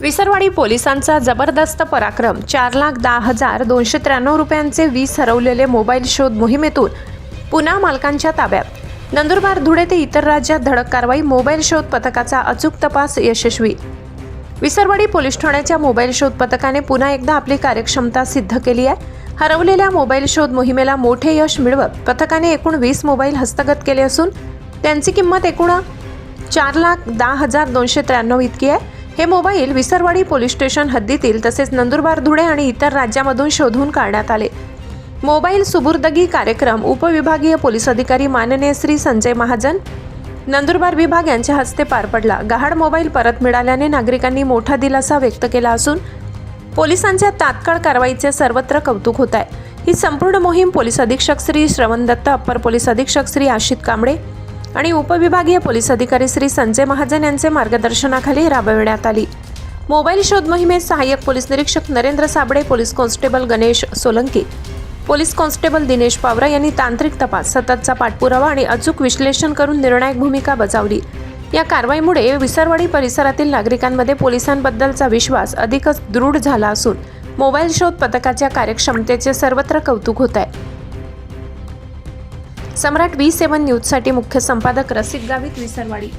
विसरवाडी पोलिसांचा जबरदस्त पराक्रम. चार लाख दहा हजार दोनशे त्र्याण्णव रुपयांचे वीस हरवलेले मोबाईल शोध मोहिमेतून पुन्हा मालकांच्या ताब्यात. नंदुरबार धुळे ते इतर राज्यात धडक कारवाई मोबाईल शोध पथकाचा अचूक तपास यशस्वी. विसरवाडी पोलीस ठाण्याच्या मोबाईल शोध पथकाने पुन्हा एकदा आपली कार्यक्षमता सिद्ध केली आहे. हरवलेल्या मोबाईल शोध मोहिमेला मोठे यश मिळवत पथकाने एकूण वीस मोबाईल हस्तगत केले असून त्यांची किंमत एकूण चार लाख दहा हजार दोनशे त्र्याण्णव इतकी आहे. हे मोबाईल विसरवाडी पोलीस स्टेशन हद्दीतील तसेच नंदुरबार धुळे आणि इतर राज्यामधून शोधून काढण्यात आले. मोबाईल सुबुर्दगी कार्यक्रम उपविभागीय पोलीस अधिकारी माननीय श्री संजय महाजन नंदुरबार विभाग यांच्या हस्ते पार पडला. गहाड मोबाईल परत मिळाल्याने नागरिकांनी मोठा दिलासा व्यक्त केला असून पोलिसांच्या तात्काळ कारवाईचे सर्वत्र कौतुक होत आहे. ही संपूर्ण मोहीम पोलीस अधीक्षक श्री श्रवण दत्त अप्पर पोलीस अधीक्षक श्री आशित कांबळे आणि उपविभागीय पोलीस अधिकारी श्री संजय महाजन यांचे मार्गदर्शनाखाली राबविण्यात आली. मोबाईल शोध मोहिमेत सहाय्यक पोलीस निरीक्षक Narendra Sable police constable Ganesh Solanki police constable Dinesh Pawara यांनी तांत्रिक तपास सततचा पाठपुरावा आणि अचूक विश्लेषण करून निर्णायक भूमिका बजावली. या कारवाईमुळे विसरवाडी परिसरातील नागरिकांमध्ये पोलिसांबद्दलचा विश्वास अधिकच दृढ झाला असून मोबाईल शोध पथकाच्या कार्यक्षमतेचे सर्वत्र कौतुक होत आहे सम्राट व्ही सेवन न्यूजसाठी मुख्य संपादक रसिक गावित विसरवाडी.